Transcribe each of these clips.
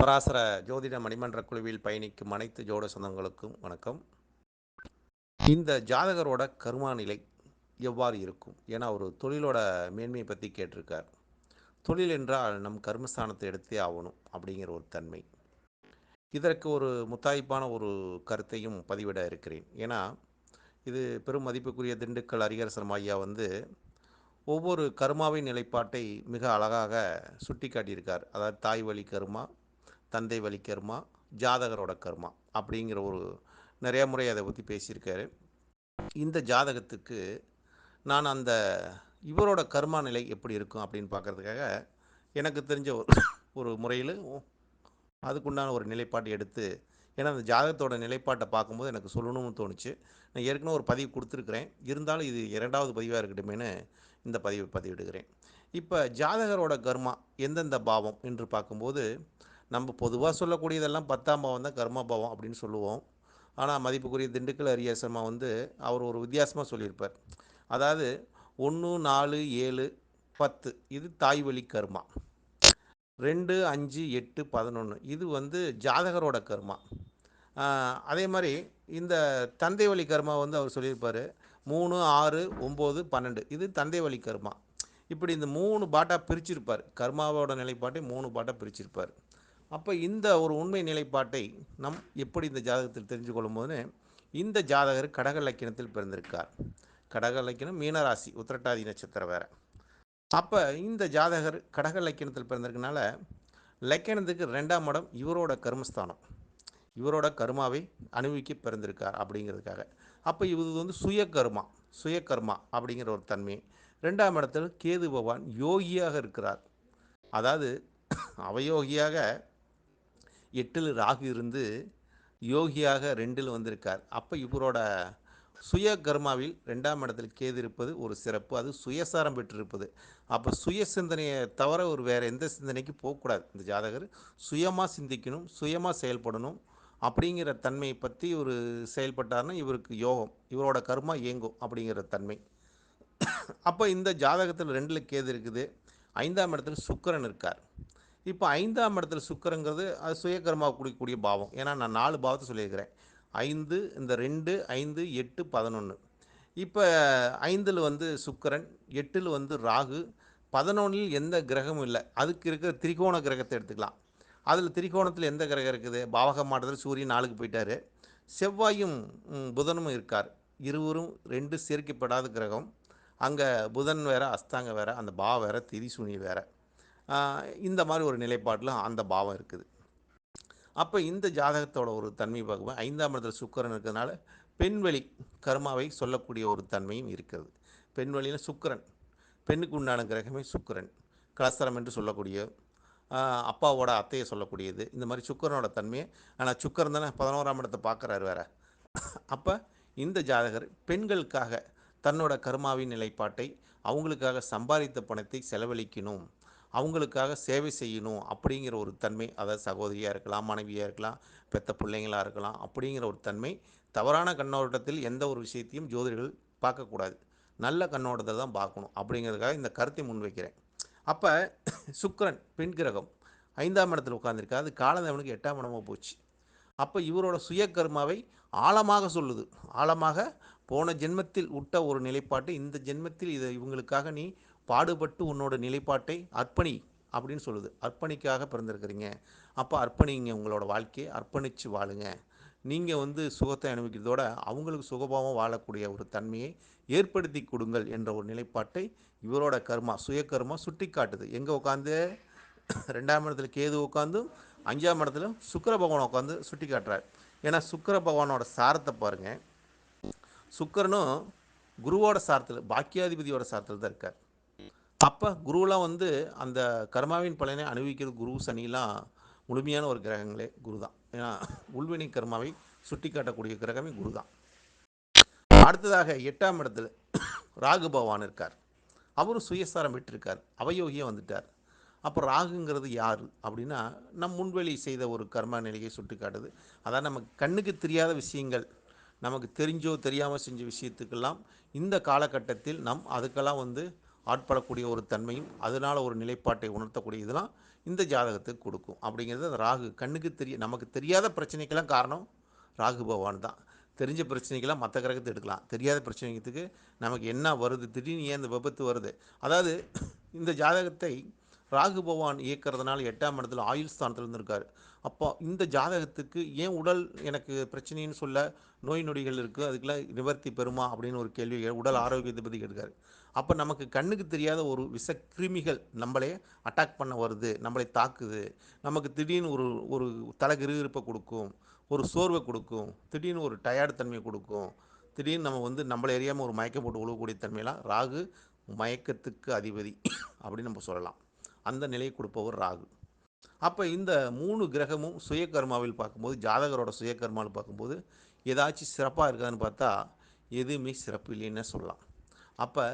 பராசர ஜோதிட மணிமன்ற குழுவில் பயணிக்கும் அனைத்து ஜோட சொந்தங்களுக்கும் வணக்கம். இந்த ஜாதகரோட கருமா நிலை எவ்வாறு இருக்கும்? ஏன்னா ஒரு தொழிலோட மேன்மையை பற்றி கேட்டிருக்கார். தொழில் என்றால் நம் கர்மஸ்தானத்தை எடுத்தே ஆகணும் அப்படிங்கிற ஒரு தன்மை. இதற்கு ஒரு முத்தாய்ப்பான ஒரு கருத்தையும் பதிவிட இருக்கிறேன். ஏன்னா இது பெரும் மதிப்புக்குரிய திண்டுக்கல் அரிகரசரம் ஐயா வந்து ஒவ்வொரு கருமாவின் நிலைப்பாட்டை மிக அழகாக சுட்டி காட்டியிருக்கார் அதாவது தாய் வழி கருமா தந்தை வழி கர்மா ஜாதகரோட கர்மா அப்படிங்கிற ஒரு நிறைய முறை அதை பற்றி பேசியிருக்காரு. இந்த ஜாதகத்துக்கு நான் அந்த இவரோட கர்மா நிலை எப்படி இருக்கும் அப்படின்னு பார்க்கறதுக்காக எனக்கு தெரிஞ்ச ஒரு ஒரு முறையில் அதுக்குண்டான ஒரு நிலைப்பாட்டை எடுத்து ஏன்னா அந்த ஜாதகத்தோட நிலைப்பாட்டை பார்க்கும்போது எனக்கு சொல்லணும்னு தோணுச்சு. நான் ஏற்கனவே ஒரு பதிவு கொடுத்துருக்குறேன். இருந்தாலும் இது இரண்டாவது பதிவாக இருக்கட்டுமேனு இந்த பதிவை பதிவிடுகிறேன். இப்போ ஜாதகரோட கர்மா எந்தெந்த பாவம் என்று பார்க்கும்போது நம்ம பொதுவாக சொல்லக்கூடியதெல்லாம் பத்தாம் பாவம் தான் கர்ம பாவம் அப்படின்னு சொல்லுவோம். ஆனால் மதிப்புக்குரிய திண்டுக்கல் அரியசர்மா வந்து அவர் ஒரு வித்தியாசமாக சொல்லியிருப்பார். அதாவது ஒன்று நாலு ஏழு பத்து இது தாய் வழி கர்மா. ரெண்டு அஞ்சு எட்டு பதினொன்று இது வந்து ஜாதகரோட கர்மா. அதே மாதிரி இந்த தந்தை வழி கர்மா வந்து அவர் சொல்லியிருப்பார். மூணு ஆறு ஒம்பது பன்னெண்டு இது தந்தை வழி கர்மா. இப்படி இந்த மூணு பாட்டாக பிரிச்சிருப்பார். கர்மாவோட நிலைப்பாட்டை மூணு பாட்டாக பிரிச்சிருப்பார். அப்போ இந்த ஒரு உண்மை நிலைப்பாட்டை நம் எப்படி இந்த ஜாதகத்தில் தெரிஞ்சு கொள்ளும்போது இந்த ஜாதகர் கடக லக்கினத்தில் பிறந்திருக்கார். கடக லக்கினம் மீனராசி உத்திரட்டாதி நட்சத்திரம் வேறு. அப்போ இந்த ஜாதகர் கடக லக்கினத்தில் பிறந்திருக்கனால லக்கினத்துக்கு ரெண்டாம் இடம் இவரோட கர்மஸ்தானம். இவரோட கர்மாவை அனுபவிக்க பிறந்திருக்கார் அப்படிங்கிறதுக்காக. அப்போ இது வந்து சுய கர்மா சுய கர்மா அப்படிங்கிற ஒரு தன்மை. ரெண்டாம் இடத்தில் கேது பகவான் யோகியாக இருக்கிறார். அதாவது அவயோகியாக எட்டில் ராகு இருந்து யோகியாக ரெண்டில் வந்திருக்கார். அப்போ இவரோட சுய கர்மாவில் ரெண்டாம் இடத்தில் கேது இருப்பது ஒரு சிறப்பு. அது சுயசாரம் பெற்றிருப்பது. அப்போ சுய சிந்தனையை தவிர ஒரு வேறு எந்த சிந்தனைக்கு போகக்கூடாது. இந்த ஜாதகர் சுயமாக சிந்திக்கணும் சுயமாக செயல்படணும் அப்படிங்கிற தன்மையை பற்றி ஒரு செயல்பட்டார்னா இவருக்கு யோகம் இவரோட கர்மா இயங்கும் அப்படிங்கிற தன்மை. அப்போ இந்த ஜாதகத்தில் ரெண்டில் கேது இருக்குது. ஐந்தாம் இடத்துல சுக்கரன் இருக்கார். இப்போ ஐந்தாம் இடத்துல சுக்கரங்கிறது அது சுயகர்மா குடிக்கக்கூடிய பாவம். ஏன்னா நான் நாலு பாவத்தை சொல்லியிருக்கிறேன். ஐந்து இந்த ரெண்டு ஐந்து எட்டு பதினொன்று இப்போ ஐந்தில் வந்து சுக்கிரன் எட்டில் வந்து ராகு. பதினொன்றில் எந்த கிரகமும் இல்லை. அதுக்கு இருக்கிற திரிகோண கிரகத்தை எடுத்துக்கலாம். அதில் திரிகோணத்தில் எந்த கிரகம் இருக்குது? பாவக மாட்டத்தில் சூரியன் நாளுக்கு போயிட்டார். செவ்வாயும் புதனும் இருக்கார். இருவரும் ரெண்டு சேர்க்கப்படாத கிரகம். அங்கே புதன் வேற அஸ்தாங்க வேற அந்த பா வேற திரிசூனி வேற. இந்த மாதிரி ஒரு நிலைப்பாட்டில் அந்த பாவம் இருக்குது. அப்போ இந்த ஜாதகத்தோட ஒரு தன்மை பார்க்கும்போது ஐந்தாம் இடத்துல சுக்கரன் இருக்கிறதுனால பெண்வெளி கர்மாவை சொல்லக்கூடிய ஒரு தன்மையும் இருக்கிறது. பெண்வெளியில் சுக்கிரன் பெண்ணுக்கு உண்டான கிரகமே சுக்கிரன். கலஸ்தரம் என்று சொல்லக்கூடிய அப்பாவோட அத்தையை சொல்லக்கூடியது. இந்த மாதிரி சுக்கரனோட தன்மையை ஆனால் சுக்கரன் தானே பதினோராம் இடத்தை பார்க்குறாரு வேற. அப்போ இந்த ஜாதகர் பெண்களுக்காக தன்னோட கர்மாவின் நிலைப்பாட்டை அவங்களுக்காக சம்பாதித்த பணத்தை செலவழிக்கணும். அவங்களுக்காக சேவை செய்யணும் அப்படிங்கிற ஒரு தன்மை அதாவது சகோதரியாக இருக்கலாம் மனைவியாக இருக்கலாம் பெத்த பிள்ளைங்களாக இருக்கலாம் அப்படிங்கிற ஒரு தன்மை தவறான கண்ணோட்டத்தில் எந்த ஒரு விஷயத்தையும் ஜோதிடர்கள் பார்க்கக்கூடாது. நல்ல கண்ணோட்டத்தை தான் பார்க்கணும் அப்படிங்கிறதுக்காக இந்த கருத்தை முன்வைக்கிறேன். அப்போ சுக்கரன் பெண் கிரகம் ஐந்தாம் இடத்தில் உட்காந்துருக்கா அது காலதேவனுக்கு எட்டாம் இடமாக போச்சு. அப்போ இவரோட சுய கர்மாவை ஆழமாக சொல்லுது. ஆழமாக போன ஜென்மத்தில் விட்ட ஒரு நிலைப்பாட்டு இந்த ஜென்மத்தில் இதை இவங்களுக்காக நீ பாடுபட்டு உன்னோட நிலைப்பாட்டை அர்ப்பணி அப்படின்னு சொல்லுது. அர்ப்பணிக்காக பிறந்திருக்கிறீங்க. அப்போ அர்ப்பணிங்க உங்களோட வாழ்க்கையை அர்ப்பணித்து வாழுங்க. நீங்கள் வந்து சுகத்தை அனுபவிக்கிறதோட அவங்களுக்கு சுகபாவம் வாழக்கூடிய ஒரு தன்மையை ஏற்படுத்தி கொடுங்கள் என்ற ஒரு நிலைப்பாட்டை இவரோட கர்மா சுய கர்மா சுட்டி காட்டுது எங்கே உட்காந்து ரெண்டாம் இடத்துல கேது உட்காந்து அஞ்சாம் இடத்துல சுக்கிர பகவான் உட்காந்து சுட்டி காட்டுறார் ஏன்னா சுக்கிர பகவானோட சாரத்தை பாருங்கள் சுக்கரனும் குருவோட சாரத்தில் பாக்கியாதிபதியோட சாரத்தில் தான் இருக்கார். அப்போ குருவெலாம் வந்து அந்த கர்மாவின் பலனை அனுபவிக்கிறது குரு சனிலாம் முழுமையான ஒரு கிரகங்களே குரு தான் ஏன்னா உள்வினை கர்மாவை சுட்டி காட்டக்கூடிய கிரகமே குரு தான் அடுத்ததாக எட்டாம் இடத்துல ராகு பகவான் இருக்கார். அவரும் சுயசாரம் பெற்றிருக்கார். அவயோகியாக வந்துட்டார். அப்போ ராகுங்கிறது யார்? அப்படின்னா நம் முன்வெளி செய்த ஒரு கர்ம நிலையை சுட்டி காட்டுது அதான் நமக்கு கண்ணுக்கு தெரியாத விஷயங்கள் நமக்கு தெரிஞ்சோ தெரியாமல் செஞ்ச விஷயத்துக்கெல்லாம் இந்த காலகட்டத்தில் நம் அதுக்கெல்லாம் வந்து ஆட்படக்கூடிய ஒரு தன்மையும் அதனால் ஒரு நிலைப்பாட்டை உணர்த்தக்கூடிய இதெல்லாம் இந்த ஜாதகத்துக்கு கொடுக்கும். அப்படிங்கிறது அந்த ராகு கண்ணுக்கு தெரிய நமக்கு தெரியாத பிரச்சனைக்கெல்லாம் காரணம் ராகு பகவான் தான். தெரிஞ்ச பிரச்சனைக்கெல்லாம் மற்ற கிரகத்தை எடுக்கலாம். தெரியாத பிரச்சனைக்கு நமக்கு என்ன வருது? திடீர்னு ஏன் இந்த விபத்து வருது? அதாவது இந்த ஜாதகத்தை ராகு பகவான் இயக்கிறதுனால எட்டாம் இடத்துல ஆயுள் ஸ்தானத்தில் இருந்திருக்கார். அப்போ இந்த ஜாதகத்துக்கு ஏன் உடல் எனக்கு பிரச்சனைன்னு சொல்ல நோய் நொடிகள் இருக்குது அதுக்கெல்லாம் நிவர்த்தி பெறுமா அப்படின்னு ஒரு கேள்வி உடல் ஆரோக்கியத்தை பற்றி கேட்காரு அப்போ நமக்கு கண்ணுக்கு தெரியாத ஒரு விஷக்கிருமிகள் நம்மளே அட்டாக் பண்ண வருது நம்மளை தாக்குது. நமக்கு திடீர்னு ஒரு ஒரு தலை கிருகிருப்பை கொடுக்கும் ஒரு சோர்வை கொடுக்கும் திடீர்னு ஒரு டயர்டு தன்மையை கொடுக்கும். திடீர்னு நம்ம வந்து நம்மளை எரியாமல் ஒரு மயக்க போட்டு உழுவக்கூடிய தன்மையெல்லாம் ராகு மயக்கத்துக்கு அதிபதி அப்படின்னு நம்ம சொல்லலாம். அந்த நிலையை கொடுப்பவர் ராகு. அப்போ இந்த மூணு கிரகமும் சுயகர்மாவில் பார்க்கும்போது ஜாதகரோட சுயகர்மாவில் பார்க்கும்போது ஏதாச்சும் சிறப்பாக இருக்காதுன்னு பார்த்தா எதுவுமே சிறப்பு இல்லைன்னு சொல்லலாம். அப்போ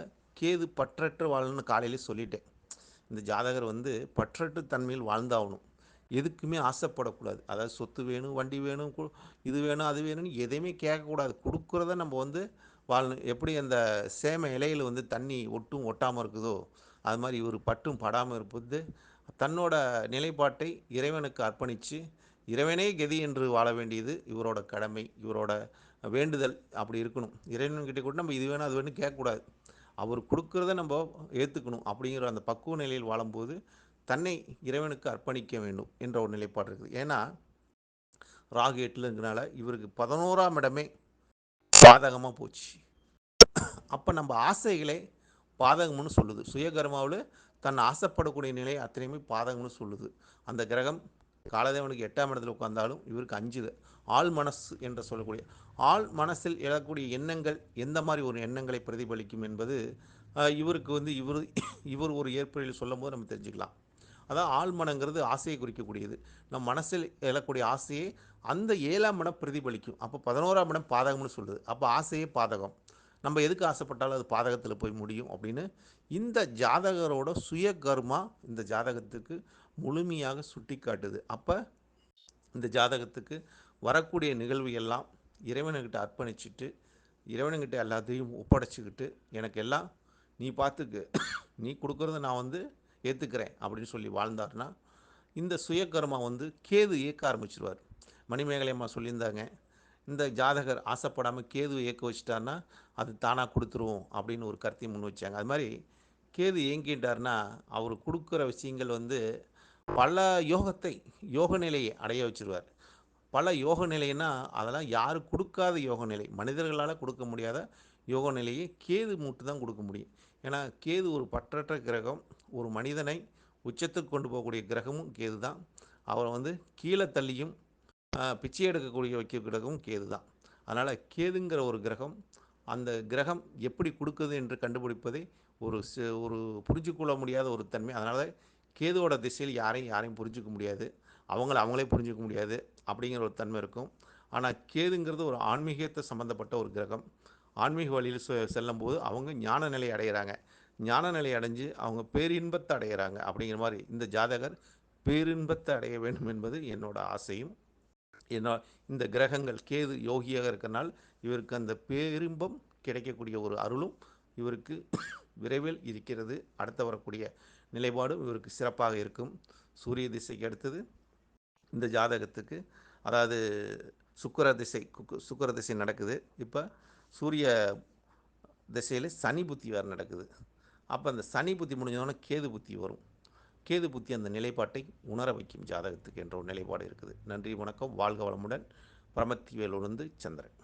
கேது பற்றற்று வாழணும்னு காலையிலே சொல்லிட்டேன். இந்த ஜாதகர் வந்து பற்றற்று தன்மையில் வாழ்ந்தாகணும். எதுக்குமே ஆசைப்படக்கூடாது. அதாவது சொத்து வேணும் வண்டி வேணும் இது வேணும் அது வேணும்னு எதையுமே கேட்கக்கூடாது. கொடுக்குறத நம்ம வந்து வாழணும். எப்படி அந்த சேம இலையில் வந்து தண்ணி ஒட்டும் ஒட்டாமல் இருக்குதோ அது மாதிரி இவர் பட்டும் படாமல் இருப்பது தன்னோட நிலைப்பாட்டை இறைவனுக்கு அர்ப்பணித்து இறைவனே கதி என்று வாழ வேண்டியது இவரோட கடமை இவரோட வேண்டுதல். அப்படி இருக்கணும். இறைவன்கிட்ட கூட நம்ம இது வேணும் அது வேணும் கேட்கக்கூடாது. அவர் கொடுக்குறத நம்ம ஏற்றுக்கணும் அப்படிங்கிற அந்த பக்குவ நிலையில் வாழும்போது தன்னை இறைவனுக்கு அர்ப்பணிக்க வேண்டும் என்ற ஒரு நிலைப்பாடு இருக்குது. ஏன்னா ராகு எட்டுலங்கிறனால இவருக்கு பதினோராம் இடமே பாதகமாக போச்சு. அப்போ நம்ம ஆசைகளை பாதகம்னு சொல்லுது. சுயகர்மாவில் தன் ஆசைப்படக்கூடிய நிலை அத்தனையுமே பாதகம்னு சொல்லுது. அந்த கிரகம் காலதேவனுக்கு எட்டாம் இடத்துல உட்கார்ந்தாலும் இவருக்கு அஞ்சுது. ஆள் மனசு என்று சொல்லக்கூடிய ஆள் மனசில் எழக்கூடிய எண்ணங்கள் எந்த மாதிரி ஒரு எண்ணங்களை பிரதிபலிக்கும் என்பது இவருக்கு வந்து இவர் இவர் ஒரு ஏற்புரையில் சொல்லும்போது நம்ம தெரிஞ்சுக்கலாம். அதான் ஆழ்மனங்கிறது ஆசையை குறிக்கக்கூடியது. நம் மனசில் எழக்கூடிய ஆசையை அந்த ஏழாம் மனம் பிரதிபலிக்கும். அப்போ பதினோராம் இடம் பாதகம்னு சொல்லுது. அப்போ ஆசையே பாதகம். நம்ம எதுக்கு ஆசைப்பட்டாலும் அது பாதகத்தில் போய் முடியும் அப்படின்னு இந்த ஜாதகரோட சுய கர்மா இந்த ஜாதகத்துக்கு முழுமையாக சுட்டி காட்டுது அப்போ இந்த ஜாதகத்துக்கு வரக்கூடிய நிகழ்வு எல்லாம் இறைவனுக்கிட்ட அர்ப்பணிச்சுட்டு இறைவனுக்கிட்ட எல்லாத்தையும் ஒப்படைச்சிக்கிட்டு எனக்கு எல்லாம் நீ பார்த்துக்கு நீ கொடுக்குறத நான் வந்து ஏற்றுக்கிறேன் அப்படின்னு சொல்லி வாழ்ந்தாருன்னா இந்த சுயகர்மா வந்து கேது இயக்க ஆரம்பிச்சிருவார். மணிமேகலை அம்மா சொல்லியிருந்தாங்க இந்த ஜாதகர் ஆசைப்படாமல் கேது இயக்க வச்சிட்டாருன்னா அது தானாக கொடுத்துருவோம் அப்படின்னு ஒரு கருத்தையும் முன் வச்சாங்க. அது மாதிரி கேது இயங்கிட்டார்னா அவர் கொடுக்குற விஷயங்கள் வந்து பல யோகத்தை யோக நிலையை அடைய வச்சிருவார். பல யோக நிலைன்னா அதெல்லாம் யாரும் கொடுக்காத யோக நிலை மனிதர்களால் கொடுக்க முடியாத யோக நிலையை கேது மூட்டு தான் கொடுக்க முடியும். ஏன்னா கேது ஒரு பற்றற்ற கிரகம் ஒரு மனிதனை உச்சத்துக்கு கொண்டு போகக்கூடிய கிரகமும் கேது தான் அவரை வந்து கீழே தள்ளியும் பிச்சை எடுக்கக்கூடிய வைக்க கிரகமும் கேது தான். அதனால் கேதுங்கிற ஒரு கிரகம் அந்த கிரகம் எப்படி கொடுக்குது என்று கண்டுபிடிப்பதே ஒரு ஒரு புரிஞ்சுக்கொள்ள முடியாத ஒரு தன்மை. அதனால் கேதுவோட திசையில் யாரையும் யாரையும் புரிஞ்சுக்க முடியாது. அவங்கள அவங்களே புரிஞ்சிக்க முடியாது அப்படிங்கிற ஒரு தன்மை இருக்கும். ஆனால் கேதுங்கிறது ஒரு ஆன்மீகத்தை சம்மந்தப்பட்ட ஒரு கிரகம். ஆன்மீக வழியில் செ- செல்லும்போது அவங்க ஞான நிலை அடைகிறாங்க ஞான நிலை அடைஞ்சு அவங்க பேரின்பத்தை அடைகிறாங்க அப்படிங்கிற மாதிரி இந்த ஜாதகர் பேரின்பத்தை அடைய வேண்டும் என்பது என்னோட ஆசையும். என்ன இந்த கிரகங்கள் கேது யோகியாக இருக்கனால் இவருக்கு அந்த பேரின்பம் கிடைக்கக்கூடிய ஒரு அருளும் இவருக்கு விரைவில் இருக்கிறது. அடுத்து வரக்கூடிய நிலைப்பாடும் இவருக்கு சிறப்பாக இருக்கும். சூரிய திசைக்கு அடுத்தது இந்த ஜாதகத்துக்கு. அதாவது சுக்கிர திசை சுக்கர சுக்கிர திசை நடக்குது. இப்போ சூரிய திசையில் சனி புத்தி வேறு நடக்குது. அப்போ அந்த சனி புத்தி முடிஞ்சோடனே கேது புத்தி வரும். கேது புத்தி அந்த நிலைப்பாட்டை உணர வைக்கும் ஜாதகத்துக்கு என்ற ஒரு நிலைப்பாடு இருக்குது. நன்றி வணக்கம் வாழ்க வளமுடன். பிரமத்திவேலுருந்து சந்திரன்.